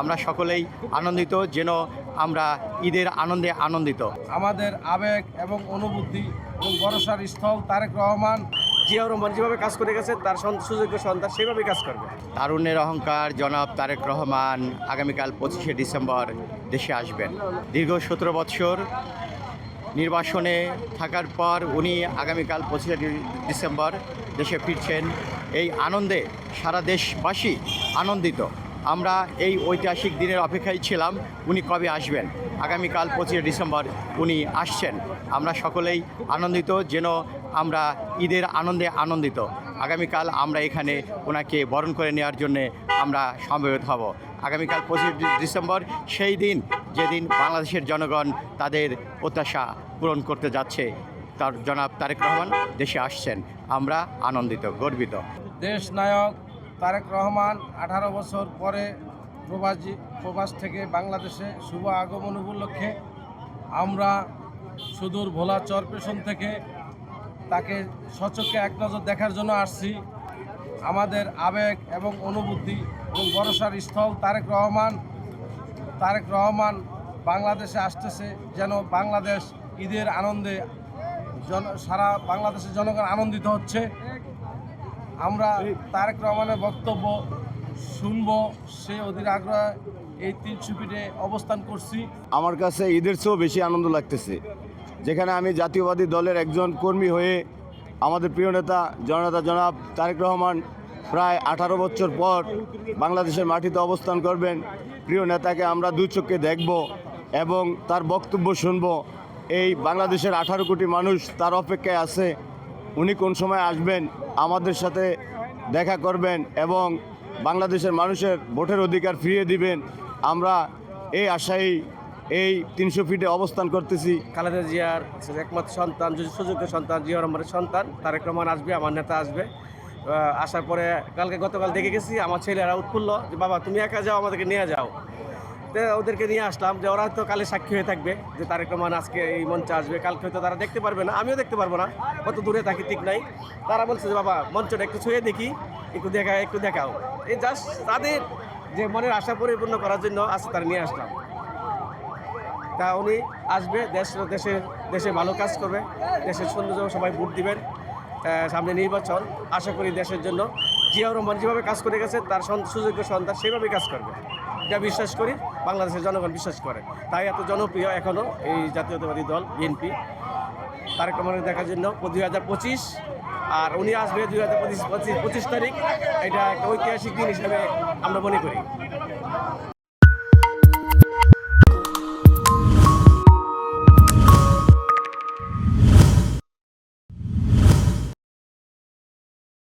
আমরা সকলেই আনন্দিত যেন আমরা ঈদের আনন্দে আনন্দিত। আমাদের আবেগ এবং অনুভূতি এবং ভরসার স্থল তারেক রহমান জিয়াউর রহমান যেভাবে কাজ করে গেছে তার সুযোগ্য সন্তান সেভাবে কাজ করবে। তারুণ্যের অহংকার জনাব তারেক রহমান আগামীকাল পঁচিশে ডিসেম্বর দেশে আসবেন। দীর্ঘ সতেরো বৎসর নির্বাসনে থাকার পর উনি আগামীকাল পঁচিশে ডিসেম্বর দেশে ফিরছেন। এই আনন্দে সারা দেশবাসী আনন্দিত। আমরা এই ঐতিহাসিক দিনের অপেক্ষায় ছিলাম, উনি কবে আসবেন? আগামীকাল পঁচিশে ডিসেম্বর উনি আসছেন। আমরা সকলেই আনন্দিত যেন আমরা ঈদের আনন্দে আনন্দিত। আগামীকাল আমরা এখানে ওনাকে বরণ করে নেওয়ার জন্য আমরা সমবেত হব। আগামীকাল পঁচিশে ডিসেম্বর সেই দিন, যেদিন বাংলাদেশের জনগণ তাদের প্রত্যাশা পূরণ করতে যাচ্ছে, তার জনাব তারেক রহমান দেশে আসছেন। আমরা আনন্দিত, গর্বিত। দেশ নায়ক তারেক রহমান আঠারো বছর পরে প্রবাসী, প্রবাস থেকে বাংলাদেশে শুভ আগমন উপলক্ষে আমরা সুদূর ভোলা চরপেশন থেকে তাকে সচক্ষে এক নজর দেখার জন্য আসছি। আমাদের আবেগ এবং অনুভূতি এবং ভরসার স্থল তারেক রহমান। তারেক রহমান বাংলাদেশে আসতেছে যেন বাংলাদেশ ঈদের আনন্দে জন, সারা বাংলাদেশের জনগণ আনন্দিত হচ্ছে। আমরা তারেক রহমানের বক্তব্য শুনব, সে অধীর আগ্রহে এই তিনশো ফিটে অবস্থান করছি। আমার কাছে ঈদের চেয়েও বেশি আনন্দ লাগতেছে, যেখানে আমি জাতীয়বাদী দলের একজন কর্মী হয়ে আমাদের প্রিয় নেতা, জননেতা জনাব তারেক রহমান প্রায় আঠারো বছর পর বাংলাদেশের মাটিতে অবস্থান করবেন। প্রিয় নেতাকে আমরা দু চোখে দেখব এবং তার বক্তব্য শুনব। এই বাংলাদেশের আঠারো কোটি মানুষ তার অপেক্ষায় আছে। উনি কোন সময় আসবেন, আমাদের সাথে দেখা করবেন এবং বাংলাদেশের মানুষের ভোটের অধিকার ফিরিয়ে দিবেন, আমরা এই আশায় এই তিনশো ফিটে অবস্থান করতেছি। খালেদা জিয়ার একমাত্র সন্তান, যদি সুযোগ্য সন্তান জিয়াউর রহমানের সন্তান, তারেক রহমান আসবে, আমার নেতা আসবে। আসার পরে কালকে গতকাল দেখে গেছি, আমার ছেলেরা উৎফুল্ল যে, বাবা, তুমি একা যাও, আমাদেরকে নিয়ে যাও। ওদেরকে নিয়ে আসলাম যে ওরা তো কালে সাক্ষী হয়ে থাকবে, যে তারেক রহমান আজকে এই মঞ্চে আসবে। কালকে হয়তো তারা দেখতে পারবে না, আমিও দেখতে পারব না কত দূরে থাকি ঠিক নাই। তারা বলছে যে, বাবা, মঞ্চটা একটু ছুঁয়ে দেখি, একটু দেখা, একটু দেখাও। এই জাস্ট তাদের যে মনের আশা পরিপূর্ণ করার জন্য আজ তারা নিয়ে আসলাম। তা উনি আসবে, দেশ, দেশে দেশে ভালো কাজ করবে, দেশের সৌন্দর্য সবাই ভোট দিবেন সামনে নির্বাচন। আশা করি দেশের জন্য জিয়াউর রহমান যেভাবে কাজ করে গেছে, তার সুযোগ্য সন্তান সেভাবেই কাজ করবে। এটা বিশ্বাস করি, বাংলাদেশের জনগণ বিশ্বাস করে। তাই এত জনপ্রিয় এখনও এই জাতীয়তাবাদী দল বিএনপি তারেক রহমানের দেখার জন্য দুই হাজার পঁচিশ, আর উনি আসবে দুই হাজার পঁচিশ পঁচিশ পঁচিশ তারিখ। এটা একটা ঐতিহাসিক দিন হিসাবে আমরা মনে করি।